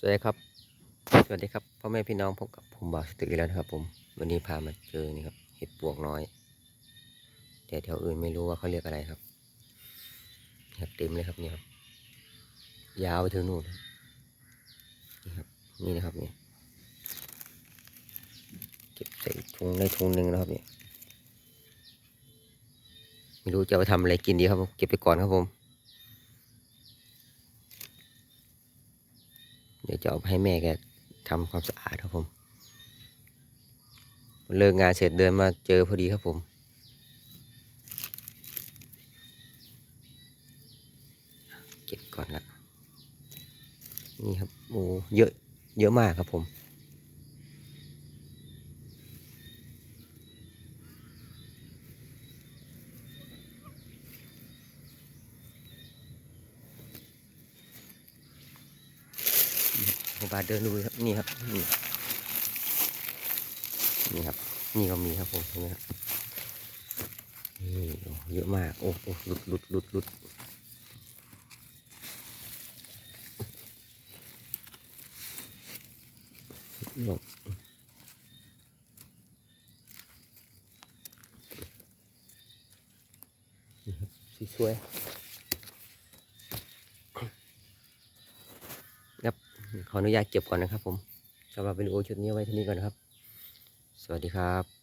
สวัสดีครับ สวัสดีครับพ่อแม่พี่น้องพบกับผมบ่าวสตึกอีกแล้วนะครับ ผม วันนี้พามาเจอนี่ครับเห็ดปวกน้อย แต่แถวอื่นไม่รู้ว่าเขาเรียกอะไรครับครับเต็มเลยครับนี่ครับ ยาวไปถึงนู่นนี่ครับ นี่นะครับนี่เก็บใส่ถุงในถุงหนึ่งนะครับนี่ไม่รู้จะไปทำอะไรกินดีครับผมเก็บไปก่อนครับผม เดี๋ยวจะเอาไปให้แม่แกทำความสะอาดครับผม เลิกงานเสร็จเดินมาเจอพอดีครับผมเก็บก่อนละนี่ครับโอ้เยอะเยอะมากครับผม ผมพาเดินดูครับนี่ครับนี่นี่ครับ นี่ก็มีครับผมเห็นไหมครับนี่เยอะมากโอ้โอ้หลุดหลุดหลุดหลุดลงนี่ครับสวยครับ ขออนุญาตเก็บก่อนนะครับผมสำหรับวิดีโอชุดนี้ไว้เที่านี้ก่อนนะครับ สวัสดีครับ